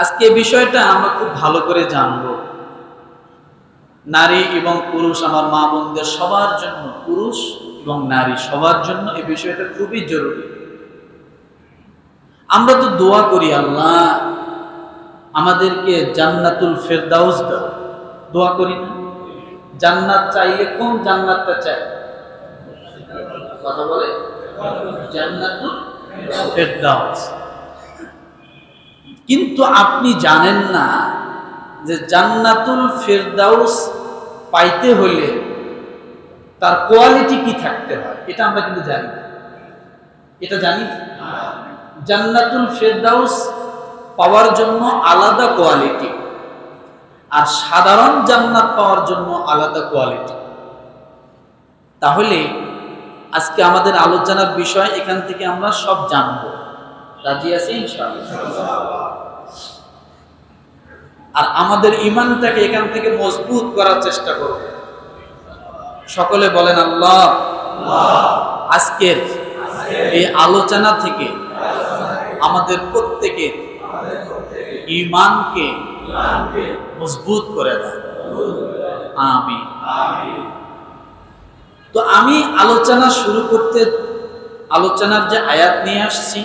আজকে বিষয়টা আমরা খুব ভালো করে জানব। নারী এবং পুরুষ, আমার মা বোনদের সবার জন্য, পুরুষ এবং নারী সবার জন্য এই বিষয়টা খুবই জরুরি। আমরা তো দোয়া করি, আল্লাহ আমাদেরকে জান্নাতুল ফেরদাউস দাও। দোয়া করি না? জান্নাত চাইলে কোন জান্নাতটা চাই কথা বলে? জান্নাতুল ফেরদাউস। কিন্তু আপনি জানেন না যে জান্নাতুল ফেরদাউস পাইতে হলে তার কোয়ালিটি কি থাকতে হয়? এটা আমরা কিন্তু জানি না। এটা জানি? জান্নাতুল ফেরদাউস পাওয়ার জন্য আলাদা কোয়ালিটি আর সাধারণ জান্নাত পাওয়ার জন্য আলাদা কোয়ালিটি। তাহলে আজকে আমাদের আলোচনার বিষয় এখান থেকে আমরা সব জানব। রাজি আছি ইনশাআল্লাহ। আর আমাদের ইমানটাকে এখান থেকে মজবুত করার চেষ্টা করব সকলে বলেন, আল্লাহ। আজকের এই আলোচনা থেকে আমাদের প্রত্যেকের ইমানকে মজবুত করে দেয় আমি তো আমি আলোচনা শুরু করতে, আলোচনার যে আয়াত নিয়ে আসছি,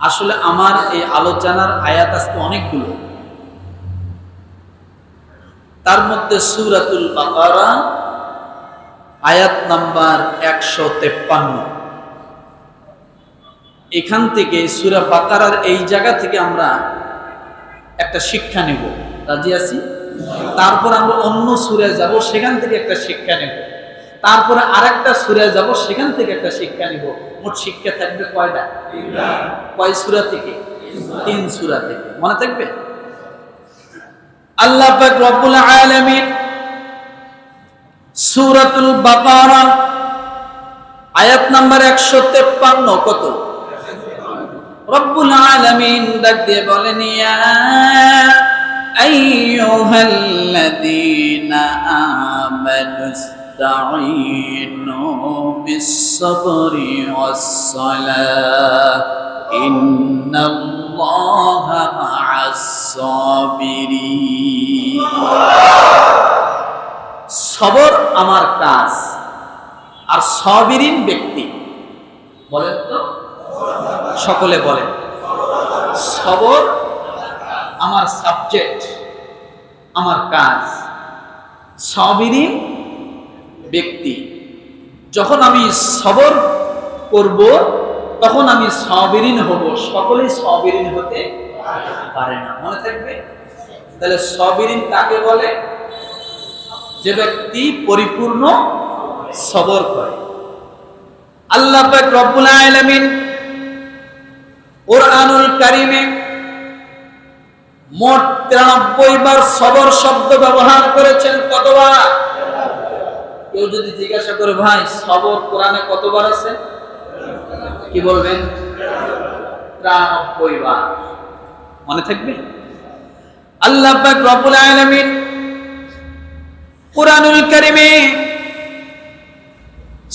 আসলে আমার এই আলোচনার আয়াত আজকে অনেকগুলো। তার মধ্যে সুরাতুল বাকারা আয়াত নাম্বার একশো তেপ্পান্ন। এখান থেকে সুরা বাকারার এই জায়গা থেকে আমরা একটা শিক্ষা নেব। রাজি আছি? তারপর আমরা অন্য সুরে যাব সেখান থেকে একটা শিক্ষা নেব। তারপরে আরেকটা সুরে যাব সেখান থেকে একটা শিক্ষা নিব। মোট শিক্ষা থাকবে কয়টা? কয় সুরা থেকে? তিন সুরা থেকে। মনে থাকবে? আল্লাহ পাক রব্বুল আলামিন সূরাতুল বাকারা আয়াত নাম্বার 153 কত রব্বুল আলামিন ডাক দিয়ে বলেন ইয়া আইয়ুহাল্লাযীনা আমানু استعينوا بالصبر والصلاة إن الله مع الصابرين সবর আমার কাজ। আর সবিরিন ব্যক্তি। বলেন তো? সকলে বলেন। সবর আমার সাবজেক্ট আমার কাজ। সবিরিন ব্যক্তি। যখন আমি সবর করব, তখন আমি সবিরিন হব। সকলেই সবিরিন হতে পারে না। মনে থাকবে? তাহলে সবিরিন কাকে বলে? যে ব্যক্তি পরিপূর্ণ সবর করে। আল্লাহ পাক রব্বুল আলামিন কারিমে মোট তিরানব্বই বার সবর শব্দ ব্যবহার করেছেন কতবার? কেউ যদি জিজ্ঞাসা করে, ভাই, সবর কোরআনে কতবার আছে? কি বলবেন? তিরানব্বই বার। মনে থাকবে? আল্লাহ পাক রব্বুল আলামিন কোরআনুল কারিমে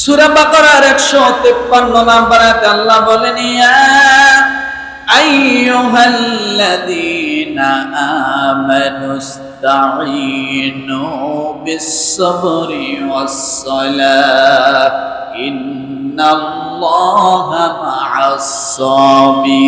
সূরা বাকারার 153 নম্বর আল্লাহ বলেন আইয়ুহাল্লাযীনা আমানু استعينوا بالصبر والصلاة إن الله مع الصابرين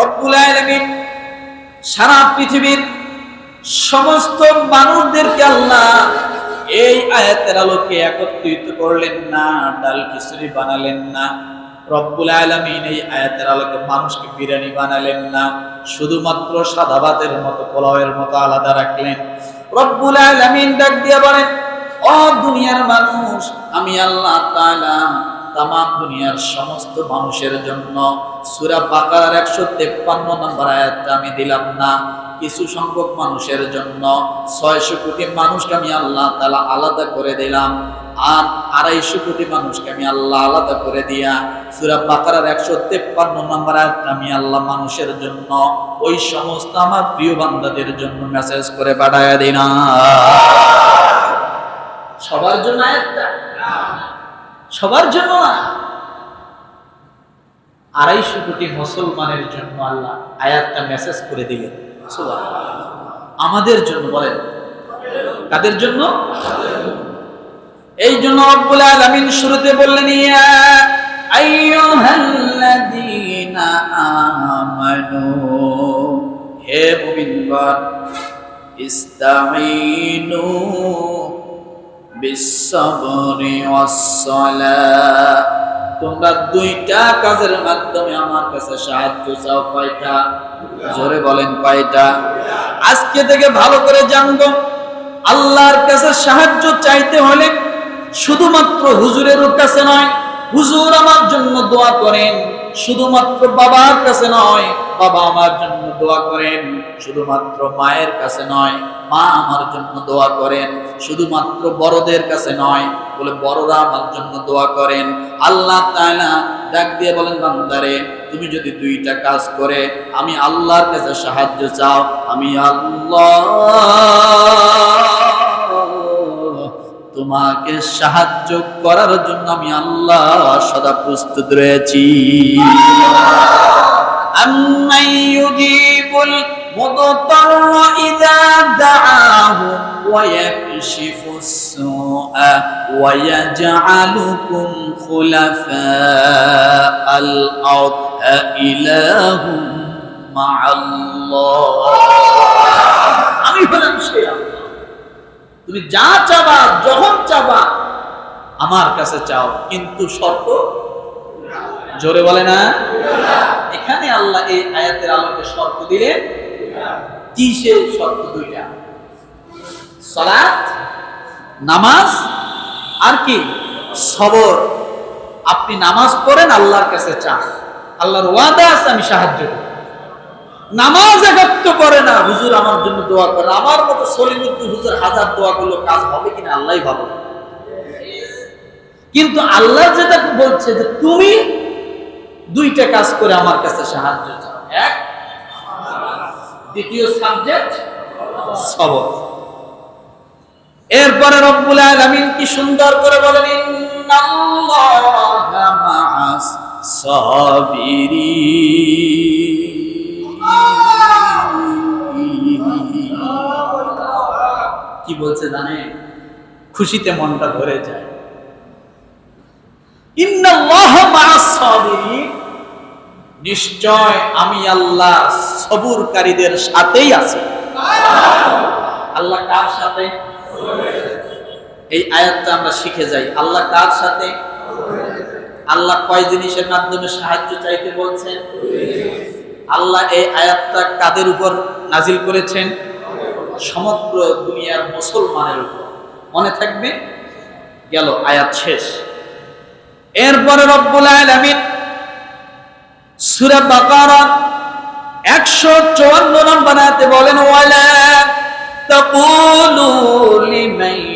রব্বুল আলামিন সারা পৃথিবীর সমস্ত মানুষদেরকে আল্লাহ এই আয়াতের আলোকে একত্রিত করলেন না ডাল খিচুড়ি বানালেন না রব্বুল আলমিন এই আয়াতের আলোকে মানুষকে বিরিয়ানি বানালেন না, শুধুমাত্র সাদা ভাতের মতো, পোলাওয়ের মতো আলাদা রাখলেন। রব্বুল আলমিন ডাক দিয়ে বলেন, ও দুনিয়ার মানুষ, আমি আল্লাহ তাআলা তাম দুনিয়ার সমস্ত মানুষের জন্য সুরা বাকার একশো তেপ্পান্ন নম্বর আয়াতটা আমি দিলাম না। কিছু সংখ্যক মানুষের জন্য ছয়শো কোটি মানুষকে আমি আল্লাহ তালা আলাদা করে দিলাম। আর আড়াইশো কোটি মানুষকে আমি আল্লাহ আলাদা করে দিয়া সুরা বাকার একশো তেপ্পান্ন নম্বর আমি আল্লাহ মানুষের জন্য, ওই সমস্ত আমার প্রিয় বান্দাদের জন্য মেসেজ করে পাঠায় দিনা। সবার জন্য সবার জন্য আড়াইশো কোটি মুসলমানের জন্য আল্লাহ আয়াতটা মেসেজ করে দিলেন। আমাদের জন্য বলেন। কাদের জন্য? এই জন্য রব্বুল আলামিন শুরুতে বললেন, ইয়া আইয়ুহাল্লাযীনা আমানু, হে মুমিনগণ, ইস্তাঈনু বিসসবরি ওয়াস-সালাহ তোমরা দুইটা কাজের মাধ্যমে আমার কাছে সাহায্য চাও, কয়টা? জোরে বলেন, কয়টা? আজকে থেকে ভালো করে জানব, আল্লাহর কাছে সাহায্য চাইতে হলে শুধুমাত্র হুজুরের কাছে নয়, হুজুর আমার জন্য দোয়া করেন। শুধুমাত্র বাবার কাছে নয়, বাবা আমার জন্য দোয়া করেন। শুধুমাত্র মায়ের কাছে নয়, মা আমার জন্য দোয়া করেন। শুধুমাত্র বড়দের কাছে নয়, বলে বড়রা আমার জন্য দোয়া করেন। আল্লাহ তাআলা ডাক দিয়ে বলেন, বান্দারে, তুমি যদি দুইটা কাজ করে, আমি আল্লাহর কাছে সাহায্য চাও, আমি আল্লাহ তোমাকে সাহায্য করার জন্য আমি আল্লাহ সদা প্রস্তুত রয়েছি أمن يجيب المضطر إذا دعاه ويكشف السوء ويجعلكم خلفاء الأرض أإله مع الله আমি হলাম সে আল্লাহ তুমি যা চাবা, যখন চাবা, আমার কাছে চাও। কিন্তু শর্ত? জোরে বলে না? এখানে আল্লাহ এই আয়াতের আলোকে শর্ত দিলেন কি শর্ত দুইটা? সলাত, নামাজ, আর কি? সবর। আপনি নামাজ পড়েন, আল্লাহর কাছে চান। আল্লাহর ওয়াদা আছে, আমি সাহায্য করব নামাজ একাত্ম করে না, হুজুর আমার জন্য দোয়া করে। আমার মতো সলিমুদ্দিন হুজুর হাজার দোয়া করল কাজ হবে কিনা আল্লাহ ভালো। কিন্তু আল্লাহ যেটা বলছে যে তুমি দুইটা কাজ করে আমার কাছে সাহায্য চাও। এক, দ্বিতীয় সাবজেক্ট সবর। এরপরে রব্বুল আলামিন কি সুন্দর করে বলেন, ইন্নাল্লাহা মা'আস সাবিরিন। বলছে, জানে, খুশিতে মনটা ভরে যায়। নিশ্চয় আমি আল্লাহ সবুরকারীদের সাথেই আছি। আল্লাহ কার সাথে? এই আয়াতটা আমরা শিখে যাই। আল্লাহ কার সাথে? আল্লাহ কয় জিনিসের মাধ্যমে সাহায্য চাইতে বলছেন। আল্লাহ এই আয়াতটা কাদের উপর নাজিল করেছেন? সমগ্র দুনিয়ার মুসলমানের উপর। মনে থাকবে? গেল আয়াত শেষ। এরপরে রব্বুল আলামিন সূরা বাকারা 154 নম্বর আয়াতে বলেন, ওয়ালা তাকুলু লিমান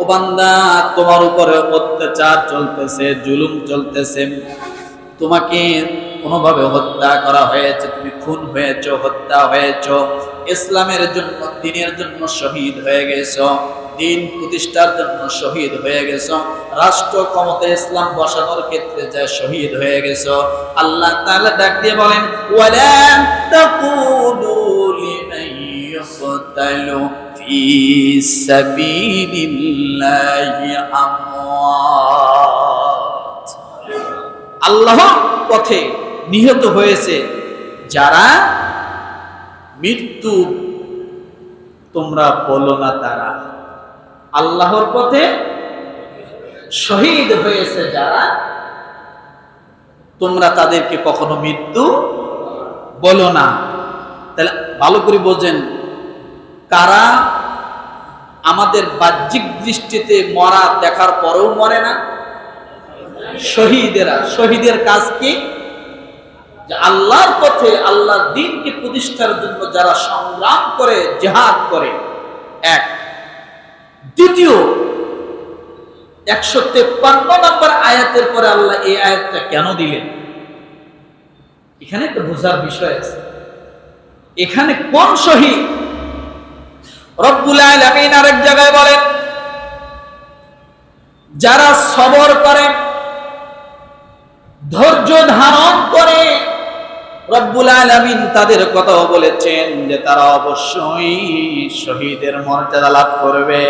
ও বান্দা, তোমার উপরে অত্যাচার চলতেছে, জুলুম চলতেছে। তোমাকে কোনোভাবে হত্যা করা হয়েছে, তুমি খুন হয়েছ, হত্যা হয়েছ। ইসলামের জন্য, দিনের জন্য শহীদ হয়ে গেছ। দিন প্রতিষ্ঠার জন্য শহীদ হয়ে গেছ। রাষ্ট্র ক্ষমতা ইসলাম বসানোর ক্ষেত্রে যা শহীদ হয়ে গেছ। আল্লাহ তাআলা ডাক দিয়ে বলেন ইয়ুকতালু ফি সাবিলিল্লাহি আমওয়াত আল্লাহর পথে নিহত হয়েছে। যারা মৃত্যু তোমরা বলো না তারা। আল্লাহর পথে শহীদ হয়েছে যারা। তোমরা তাদেরকে কখনো মৃত্যু বলো না। তাহলে ভালো করে বোঝেন তারা আমাদের বাহ্যিক দৃষ্টিতে মরা দেখার পরেও মরে না। শহীদেরা, শহীদের কাজ কি? আল্লাহর পথে আল্লাহর দিনকে প্রতিষ্ঠার জন্য যারা সংগ্রাম করে, জেহাদ করে। এক। দ্বিতীয়, একশো তেপ্পান্ন নম্বর আয়াতের পরে আল্লাহ এই আয়াতটা কেন দিলেন? এখানে একটা বোঝার বিষয় আছে। এখানে কোন শহীদ রব্বুল আলামিন আরেক জায়গায় বলেন, যারা সবর করে, ধৈর্য ধারণ করে, রব্বুল তাদের কথাও বলেছেন যে তারা অবশ্যই শহীদের মর্যাদা লাভ করবে।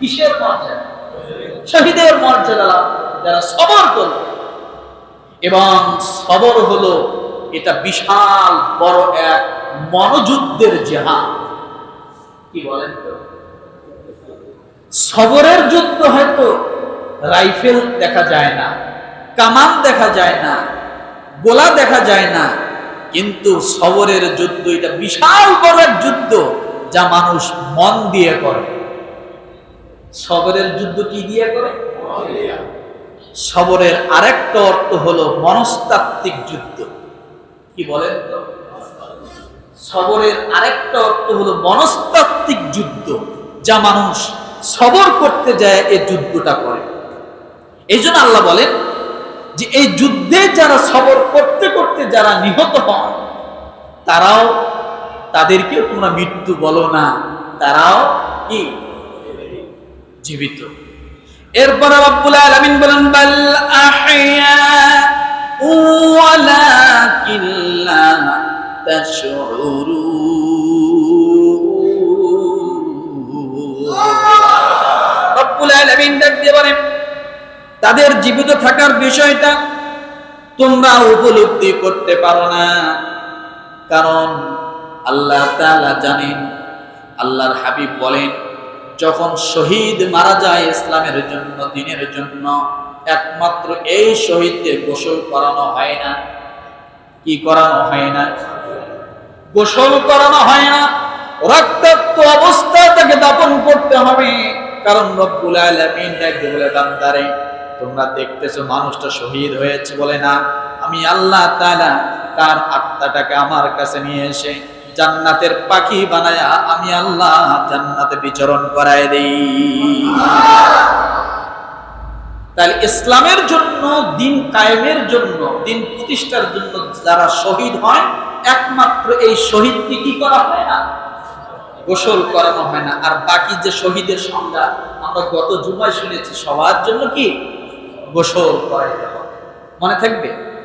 কিসের মর্যাদা? শহীদের মর্যাদা লাভ যারা সবর করবে। এবং সবর হলো এটা বিশাল বড় এক মনোযুদ্ধের জেহাদ। কি বলেন তো? সবরের যুদ্ধ হয়তো রাইফেল দেখা যায় না, কামান দেখা যায় না, গোলা দেখা যায় না, কিন্তু সবরের যুদ্ধ, এটা বিশাল বড় যুদ্ধ যা মানুষ মন দিয়ে করে। সবরের যুদ্ধ কি দিয়ে করে? সবরের আরেকটা অর্থ হলো মনস্তাত্ত্বিক যুদ্ধ। কি বলেন তো? সবরের আরেকটা অর্থ হলো মনস্তাত্ত্বিক যুদ্ধ, যা মানুষ সবর করতে যায় এই যুদ্ধটা করে। এই জন্য আল্লাহ বলেন যে এই যুদ্ধে যারা সবর করতে করতে যারা নিহত হন, তারাও তাদেরকেও তোমরা মৃত্যু বলো না, তারাও কি? জীবিত। এরপর রব্বুল আলামিন বলেন ওয়ালাকিন বলেন তাদের জীবিত থাকার বিষয়টা তোমরা উপলব্ধি করতে পারো না। কারণ আল্লাহ জানেন, আল্লাহর হাবিব বলেন, যখন শহীদ মারা যায় ইসলামের জন্য, দিনের জন্য, একমাত্র এই শহীদকে গোসল করানো হয় না। কি করানো হয় না? গোসল করানো হয় না। রক্তাক্ত অবস্থায় তাকে দাপন করতে হবে। কারণ রব্বুল আলামিন ডাকতে বলে, বান্দারে, তোমরা দেখতেছো মানুষটা শহীদ হয়েছে বলে না? আমি আল্লাহ তাআলা তার আত্মাটাকে আমার কাছে নিয়ে এসে জান্নাতের পাখি বানায়া আমি আল্লাহ জান্নাতে বিচরণ করায় দেই। তাহলে ইসলামের জন্য, দিন কায়েমের জন্য, দিন প্রতিষ্ঠার জন্য যারা শহীদ হয় একমাত্র এই শহীদকে কি করা হয় না? গোসল করানো হয় না। আর বাকি যে শহীদের সংজ্ঞা আমরা গত জুমায় শুনেছি, সবার জন্য কি? গোসল করাইতে হবে। মনে থাকবে?